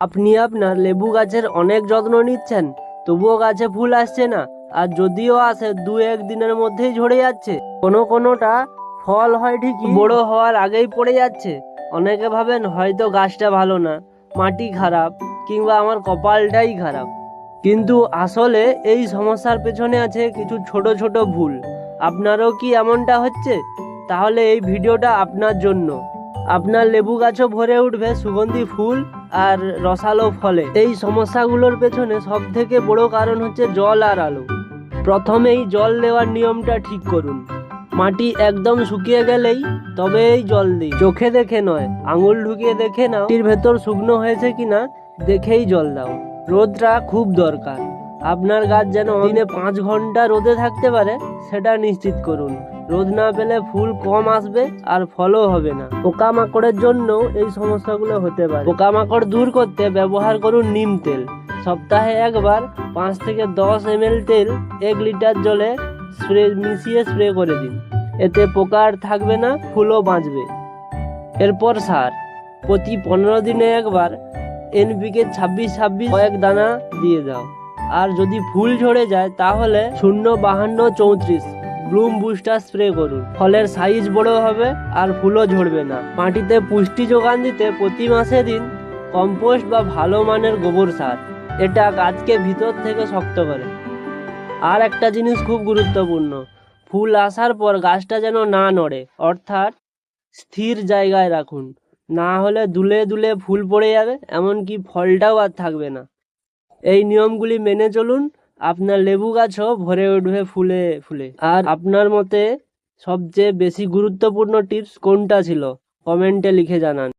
আপনি আপনার লেবু গাছের অনেক যত্ন নিচ্ছেন, তবুও গাছে ফুল আসছে না, আর যদিও আসে দু এক দিনের মধ্যেই ঝরে যাচ্ছে। কোনো কোনোটা ফল হয় ঠিকই, বড় হওয়ার আগেই পড়ে যাচ্ছে। অনেকে ভাবেন, হয়তো গাছটা ভালো না, মাটি খারাপ, কিংবা আমার কপালটাই খারাপ। কিন্তু আসলে এই সমস্যার পেছনে আছে কিছু ছোট ছোট ভুল। আপনারও কি এমনটা হচ্ছে? তাহলে এই ভিডিওটা আপনার জন্য। আপনার লেবু গাছও ভরে উঠবে, সুগন্ধি ফুল আর রসালো ফলে। এই সমস্যাগুলোর পেছনে সব থেকে বড় কারণ হচ্ছে জল আর আলো। প্রথমেই জল দেওয়ার নিয়মটা ঠিক করুন। মাটি একদম শুকিয়ে গেলেই তবেই জল দিই চোখে দেখে নয়, আঙুল ঢুকিয়ে দেখে নাও। মাটির ভেতর শুকনো হয়েছে কিনা দেখেই জল দাও। রোদটা খুব দরকার। আপনার গাছ যেন দিনে পাঁচ ঘণ্টা রোদে থাকতে পারে, সেটা নিশ্চিত করুন। রোদ না পেলে ফুল কম আসবে আর ফলও হবে না। পোকামাকড়ের জন্য এই সমস্যাগুলো হতে পারে। পোকামাকড় দূর করতে ব্যবহার করুন নিম তেল। সপ্তাহে একবার পাঁচ থেকে দশ এম তেল এক লিটার জলে স্প্রে, মিশিয়ে স্প্রে করে দিন। এতে পোকা আর থাকবে না, ফুলও বাঁচবে। এরপর সার। প্রতি পনেরো দিনে একবার এনপিকে ছাব্বিশ ছাব্বিশ কয়েক দানা দিয়ে দাও। আর যদি ফুল ঝরে যায়, তাহলে শূন্য বাহান্ন চৌত্রিশ ব্লুম বুস্টার স্প্রে করুন। ফলের সাইজ বড় হবে আর ফুলও ঝরবে না। মাটিতে পুষ্টি যোগান দিতে প্রতি মাসে দিন কম্পোস্ট বা ভালো মানের গোবর সার। এটা গাছকে ভিতর থেকে শক্ত করে। আর একটা জিনিস খুব গুরুত্বপূর্ণ, ফুল আসার পর গাছটা যেন না নড়ে, অর্থাৎ স্থির জায়গায় রাখুন। না হলে দুলে দুলে ফুল পড়ে যাবে, এমনকি ফলটাও আর থাকবে না। এই নিয়মগুলি মেনে চলুন, আপনার লেবু গাছও ভরে উঠবে ফুলে ফুলে। আর আপনার মতে সবচেয়ে বেশি গুরুত্বপূর্ণ টিপস কোনটা ছিল? কমেন্টে লিখে জানান।